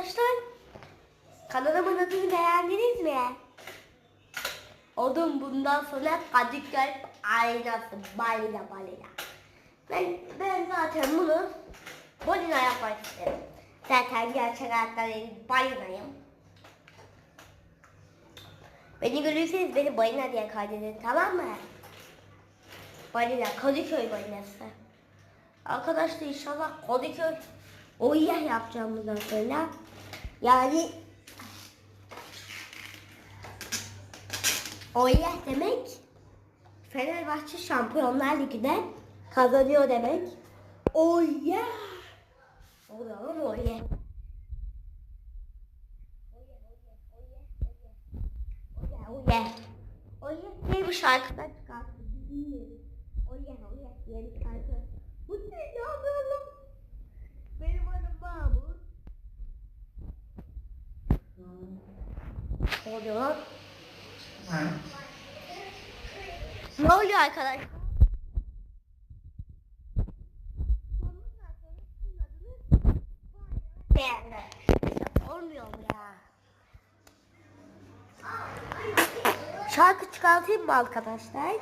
arkadaşlar. Kanalımın adını beğendiniz mi? Oğlum bundan sonra Kadıköy aynası balina balina. Ben, ben zaten bunu balina yapmak isterim. Zaten gerçek hayatta benim balinayım. Beni görürseniz beni balina diye kaydedin tamam mı? Balina, Kadıköy balinası. Arkadaşlar inşallah Kadıköy o yer yapacağım bundan sonra. Yani o yer demek Fenerbahçe Şampiyonlar Ligi'de kazanıyor demek. O yer. Oluyor ama o yer. O yer. O yer diye bir şarkıdan çıkarttı. Bilmiyorum. O yer, o yer diye bir şarkı. Bu ne ya böyle? Benim adım Mahmut. Ne oluyor lan? Ne oluyor arkadaşlar? Olmuyor mu ya? Şarkı çıkartayım mı arkadaşlar?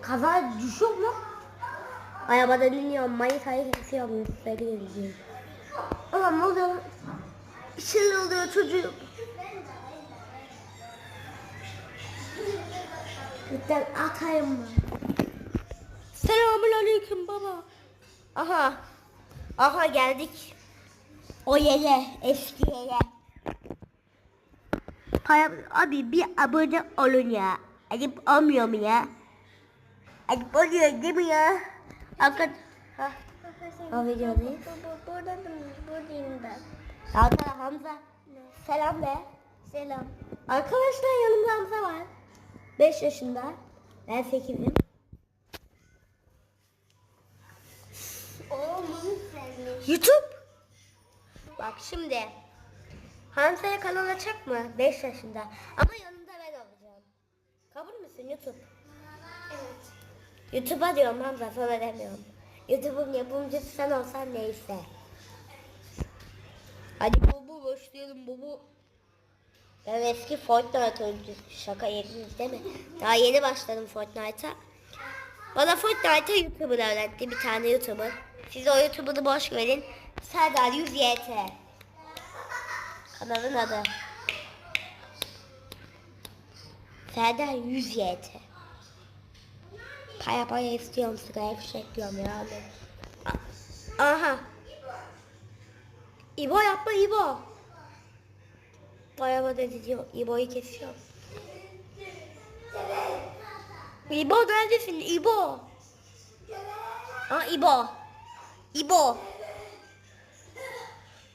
Kaza düşüyor mu? Arabadan iniyorum, manitayı kesiyorum, üstleri geziyorum. Ulan ne oluyor? Bir şeyler oluyor çocuğum. Lütfen atayım mı? Selamun aleyküm baba. Aha. Aha geldik. O yere, eski yere. Hayır, abi bir abone olun ya. Ayıp olmuyor mu ya? Ayıp oluyor değil mi ya? Arkadaş... Ha. O videodayız. Burada buradayım ben. Arkadaşlar Hamza. Selam be. Selam. Arkadaşlar yanımda Hamza var. 5 yaşında. Ben 8'im. Oo bunu sevmiş. YouTube. Bak şimdi. Hamza'ya kanal açacak mı? 5 yaşında. Ama yanında ben olacağım. Kabul müsün YouTube? Evet. YouTube'a diyorum Hamza sana demiyorum. YouTube'un yapımcısı sen olsan neyse. Hadi bu başlayalım bu Ben eski Fortnite oyuncusu. Şaka yediniz değil mi? Daha yeni başladım Fortnite'a. Bana Fortnite'ı YouTuber öğretti. Bir tane YouTuber. Siz o YouTuber'ı boş verin. Serdar 100 YT. Kanalın adı. Serdar 100 YT. Paya paya istiyorum sigara fişek diyorum ya. Aha. İbo yapma İbo. Dedi diyor. İbo'yu kesiyor. İbo neredesin İbo? Aa İbo. İbo.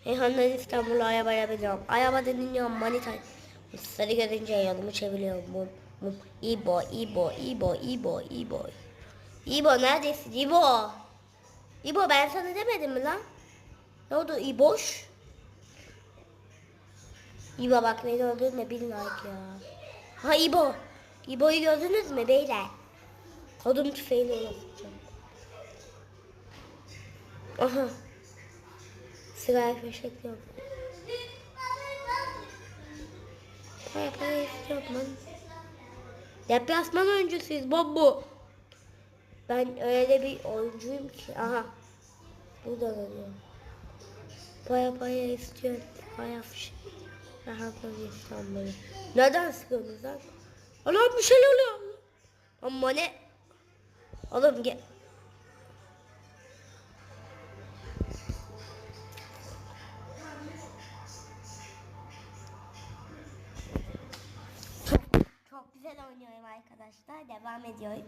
Reyhan'dan İstanbul'a arabaya biniyorum. Arabadan iniyorum manita. Sarı görünce yolumu çeviriyorum. Mum, mum. İbo, İbo, İbo, İbo, İbo. İbo neredesin İbo? İbo ben sana demedim mi lan? Ne oldu İboş? İbo bak beni öldürme bir like ya. Ha İbo. İbo'yu gördünüz mü beyler? Kodum tüfeğiyle ona. Aha. Fişek yok. Para para istiyorum lan. Deplasman oyuncusuyuz baba. Ben öyle bir oyuncuyum ki. Aha. Burada da paya istiyorum. Paya fişek. Aha paya istiyorum beni. Neden sıkıyorsunuz lan? Allah'ım bir şey oluyor. Ama ne? Oğlum gel. Çok güzel oynuyorum arkadaşlar. Devam ediyorum.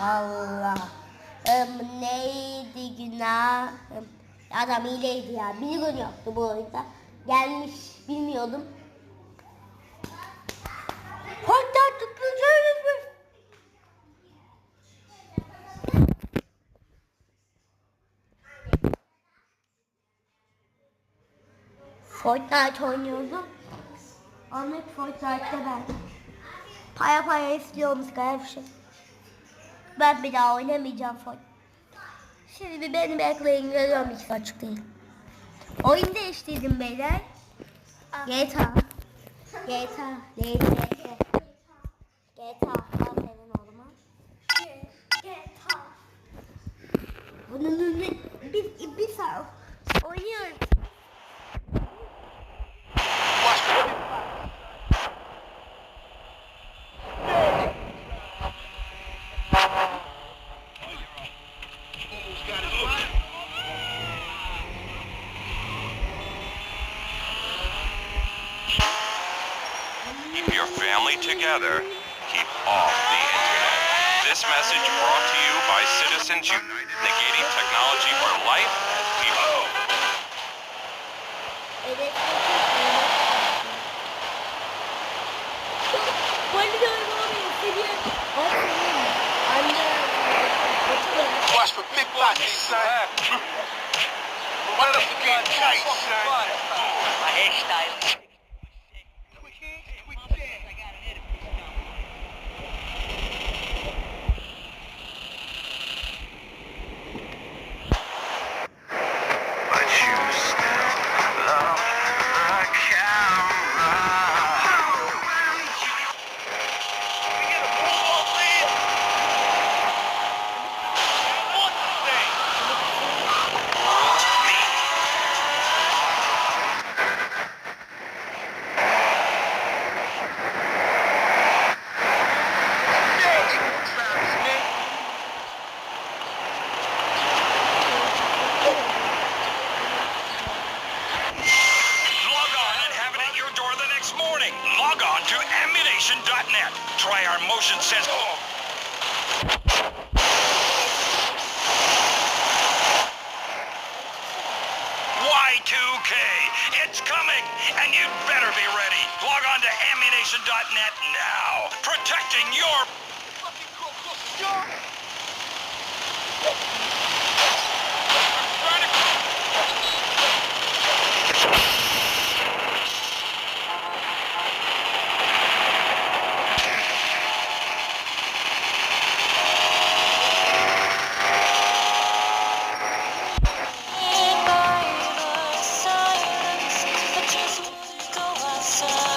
Allah. Im, neydi günahım? Adam iyileydi ya. Bir gol yaptı bu oyunda. Gelmiş bilmiyordum. Hatta tutacağız mı? Fortnite oynuyordum. Ahmet Fortnite'da ben. Paya paya istiyormuş kardeşim. Ben bir daha oynamayacağım son. Şimdi bir beni bekleyin geliyorum hiç açık değil. Oyun değiştirdim beyler. GTA. GTA. GTA. GTA. Aferin oğluma. Bunun önüne bir, bir saat oynuyoruz. Your together. Keep off the internet. This message brought to you by Citizens United, negating technology for life. Keep Evet. Bana da oynamıyor. Seviye. Anne. Watch for big bodies, son. One of them getting sun.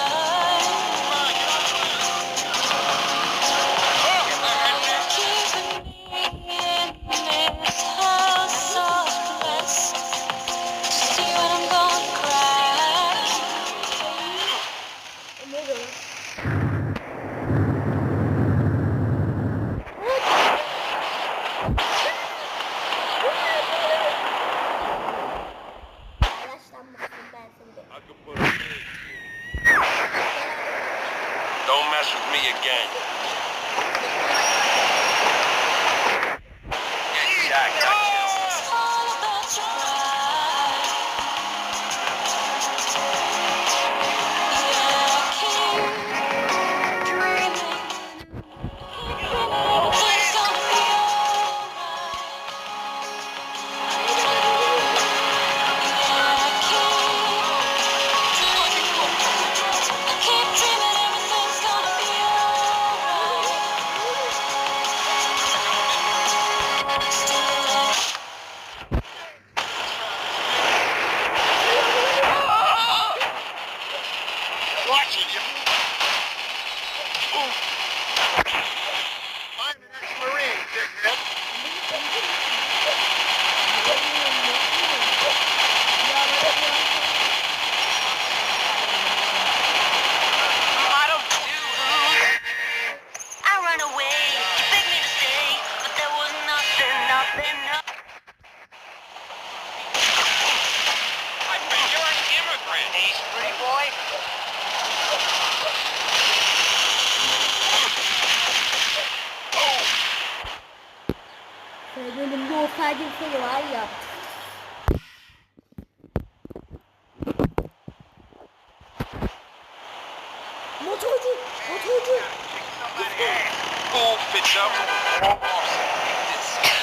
Bölümde olsaydı seni var ya. Motorcu, motorcu. Who fits up?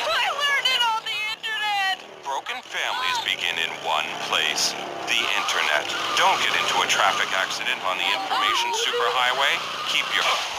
I learned it on the internet. Broken families begin in one place, the internet. Don't get into a traffic accident on the information superhighway. Keep your